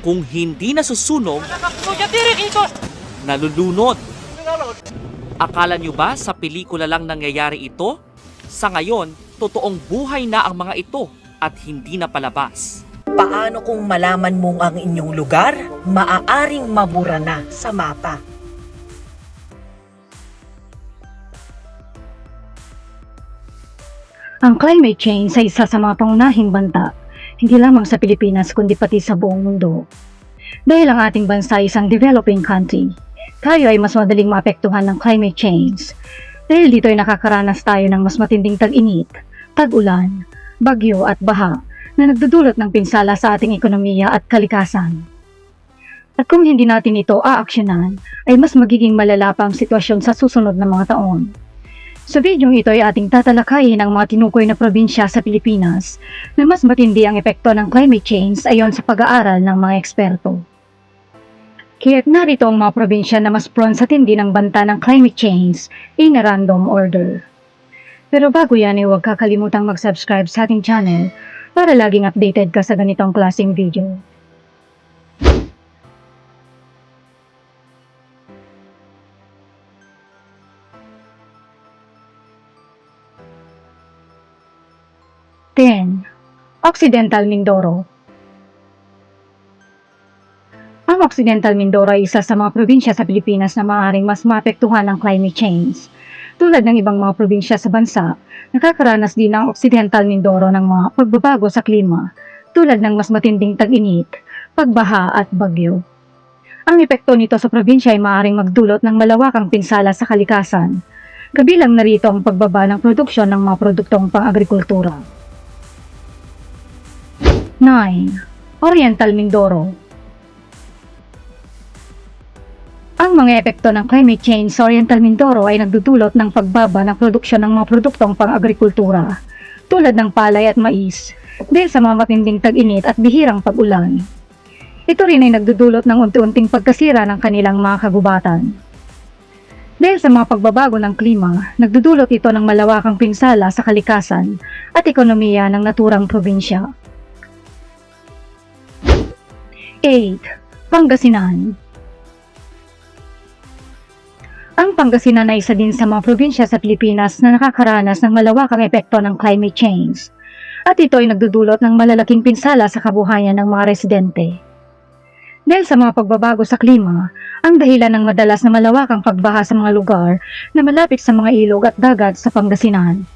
Kung hindi nasusunog, nalulunod. Akala nyo ba sa pelikula lang nangyayari ito? Sa ngayon, totoong buhay na ang mga ito at hindi na palabas. Paano kung malaman mong ang inyong lugar maaaring mabura na sa mapa? Ang climate change ay isa sa mga pangunahing banta, hindi lamang sa Pilipinas kundi pati sa buong mundo. Dahil ang ating bansa ay isang developing country, tayo ay mas madaling maapektuhan ng climate change. Dahil dito ay nakakaranas tayo ng mas matinding tag-init, tag-ulan, bagyo at baha na nagdudulot ng pinsala sa ating ekonomiya at kalikasan. At kung hindi natin ito aaksyonan, ay mas magiging malala pa ang sitwasyon sa susunod na mga taon. Sa video ito ay ating tatalakayin ang mga tinukoy na probinsya sa Pilipinas na mas matindi ang epekto ng climate change ayon sa pag-aaral ng mga eksperto. Kaya't narito ang mga probinsya na mas prone sa tindi ng banta ng climate change in a random order. Pero bago yan ay huwag kakalimutang mag-subscribe sa ating channel para laging updated ka sa ganitong klaseng video. Ten, Occidental Mindoro Ang Occidental Mindoro ay isa sa mga probinsya sa Pilipinas na maaaring mas maapektuhan ng climate change. Tulad ng ibang mga probinsya sa bansa, nakakaranas din ang Occidental Mindoro ng mga pagbabago sa klima, tulad ng mas matinding tag-init, pagbaha at bagyo. Ang epekto nito sa probinsya ay maaaring magdulot ng malawakang pinsala sa kalikasan, kabilang narito ang pagbaba ng produksyon ng mga produktong pang-agrikultura. 9. Oriental Mindoro Ang mga epekto ng climate change sa Oriental Mindoro ay nagdudulot ng pagbaba ng produksyon ng mga produktong pang-agrikultura, tulad ng palay at mais, dahil sa mga matinding tag-init at bihirang pag-ulan. Ito rin ay nagdudulot ng unti-unting pagkasira ng kanilang mga kagubatan. Dahil sa mga pagbabago ng klima, nagdudulot ito ng malawakang pinsala sa kalikasan at ekonomiya ng naturang probinsya. 8. Pangasinan Ang Pangasinan ay isa din sa mga probinsya sa Pilipinas na nakakaranas ng malawakang epekto ng climate change. At ito ay nagdudulot ng malalaking pinsala sa kabuhayan ng mga residente. Dahil sa mga pagbabago sa klima, ang dahilan ng madalas na malawakang pagbaha sa mga lugar na malapit sa mga ilog at dagat sa Pangasinan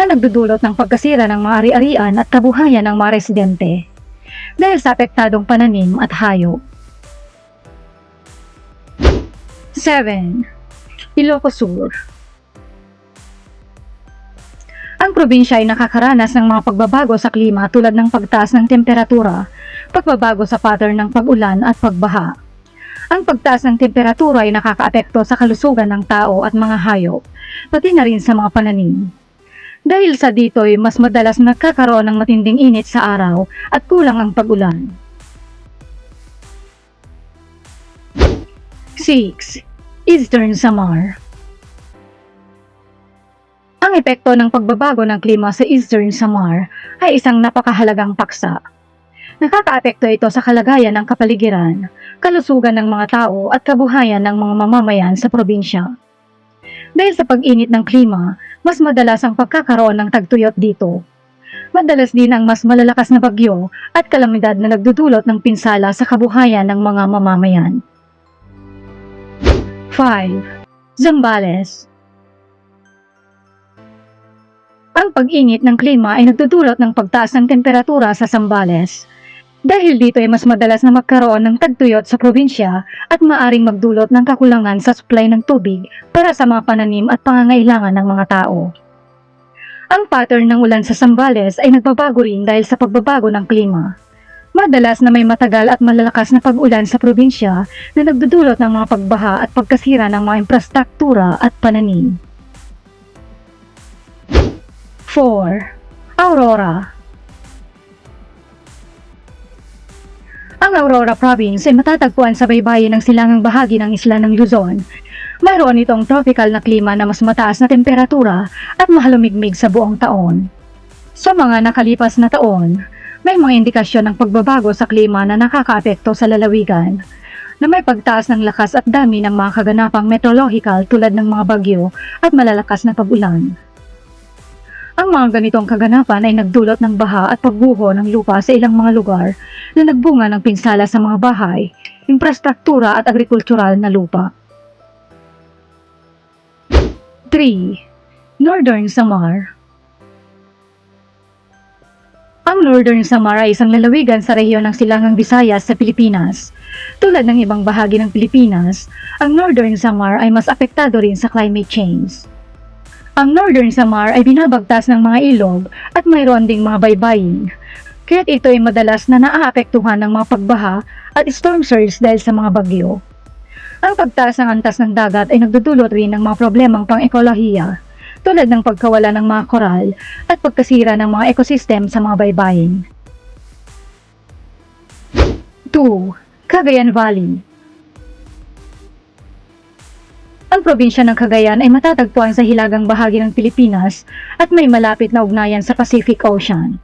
na nagdudulot ng pagkasira ng mga ari-arian at kabuhayan ng mga residente dahil sa apektadong pananim at hayop. 7. Ilocos Sur Ang probinsya ay nakakaranas ng mga pagbabago sa klima tulad ng pagtaas ng temperatura, pagbabago sa pattern ng pag-ulan at pagbaha. Ang pagtaas ng temperatura ay nakakaapekto sa kalusugan ng tao at mga hayop, pati na rin sa mga pananim. Dahil sa dito'y mas madalas nagkakaroon ng matinding init sa araw at kulang ang pag-ulan. 6. Eastern Samar Ang epekto ng pagbabago ng klima sa Eastern Samar ay isang napakahalagang paksa. Nakakaapekto ito sa kalagayan ng kapaligiran, kalusugan ng mga tao at kabuhayan ng mga mamamayan sa probinsya. Dahil sa pag-init ng klima, mas madalas ang pagkakaroon ng tagtuyot dito. Madalas din ang mas malalakas na bagyo at kalamidad na nagdudulot ng pinsala sa kabuhayan ng mga mamamayan. 5. Zambales Ang pag-init ng klima ay nagdudulot ng pagtaas ng temperatura sa Zambales. Dahil dito ay mas madalas na magkaroon ng tagtuyot sa probinsya at maaring magdulot ng kakulangan sa supply ng tubig para sa mga pananim at pangangailangan ng mga tao. Ang pattern ng ulan sa Zambales ay nagbabago rin dahil sa pagbabago ng klima. Madalas na may matagal at malalakas na pag-ulan sa probinsya na nagdudulot ng mga pagbaha at pagkasira ng mga infrastruktura at pananim. 4. Aurora Ang Aurora Province ay matatagpuan sa baybayin ng silangang bahagi ng isla ng Luzon. Mayroon itong tropical na klima na mas mataas na temperatura at mahalumigmig sa buong taon. Sa mga nakalipas na taon, may mga indikasyon ng pagbabago sa klima na nakakaapekto sa lalawigan na may pagtaas ng lakas at dami ng mga kaganapang meteorological tulad ng mga bagyo at malalakas na pag-ulan. Ang mga ganitong kaganapan ay nagdulot ng baha at pagbuho ng lupa sa ilang mga lugar na nagbunga ng pinsala sa mga bahay, infrastruktura at agrikultural na lupa. 3. Northern Samar Ang Northern Samar ay isang lalawigan sa rehiyon ng Silangang Visayas sa Pilipinas. Tulad ng ibang bahagi ng Pilipinas, ang Northern Samar ay mas apektado rin sa climate change. Ang Northern Samar ay binabagtas ng mga ilog at mayroon ding mga baybayin. Kaya't ito ay madalas na naaapektuhan ng mga pagbaha at storm surge dahil sa mga bagyo. Ang pagtaas ng antas ng dagat ay nagdudulot rin ng mga problemang pang-ekolohiya tulad ng pagkawala ng mga koral at pagkasira ng mga ekosistem sa mga baybayin. 2. Cagayan Valley Ang probinsya ng Cagayan ay matatagpuan sa hilagang bahagi ng Pilipinas at may malapit na ugnayan sa Pacific Ocean.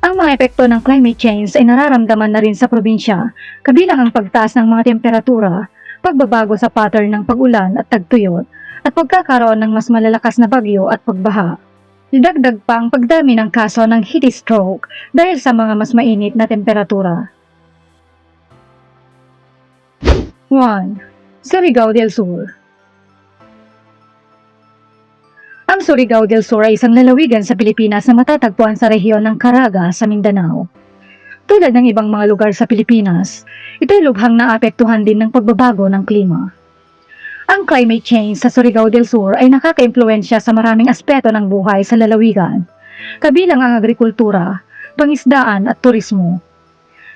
Ang mga epekto ng climate change ay nararamdaman na rin sa probinsya, kabilang ang pagtaas ng mga temperatura, pagbabago sa pattern ng pag-ulan at tagtuyot, at pagkakaroon ng mas malalakas na bagyo at pagbaha. Didagdag pa ang pagdami ng kaso ng heat stroke dahil sa mga mas mainit na temperatura. 1. Surigao del Sur Ang Surigao del Sur ay isang lalawigan sa Pilipinas na matatagpuan sa rehiyon ng Caraga sa Mindanao. Tulad ng ibang mga lugar sa Pilipinas, ito ay lubhang naapektuhan din ng pagbabago ng klima. Ang climate change sa Surigao del Sur ay nakakaimpluensya sa maraming aspeto ng buhay sa lalawigan, kabilang ang agrikultura, pangisdaan at turismo.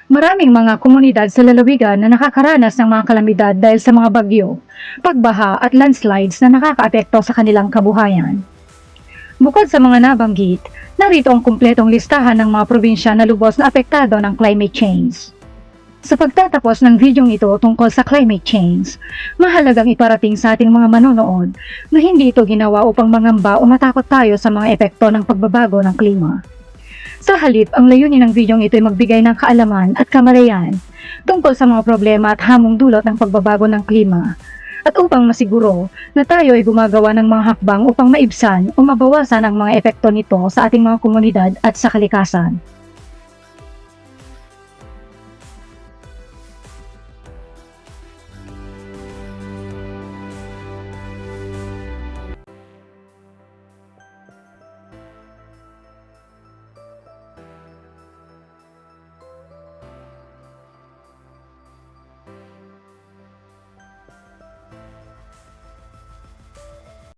Maraming mga komunidad sa lalawigan na nakakaranas ng mga kalamidad dahil sa mga bagyo, pagbaha at landslides na nakakaapekto sa kanilang kabuhayan. Bukod sa mga nabanggit, narito ang kumpletong listahan ng mga probinsya na lubos na apektado ng climate change. Sa pagtatapos ng videong ito tungkol sa climate change, mahalagang iparating sa ating mga manonood na hindi ito ginawa upang mangamba o matakot tayo sa mga epekto ng pagbabago ng klima. Sa halip, ang layunin ng videong ito ay magbigay ng kaalaman at kamalayan tungkol sa mga problema at hamong dulot ng pagbabago ng klima at upang masiguro na tayo ay gumagawa ng mga hakbang upang maibsan o mabawasan ang mga epekto nito sa ating mga komunidad at sa kalikasan.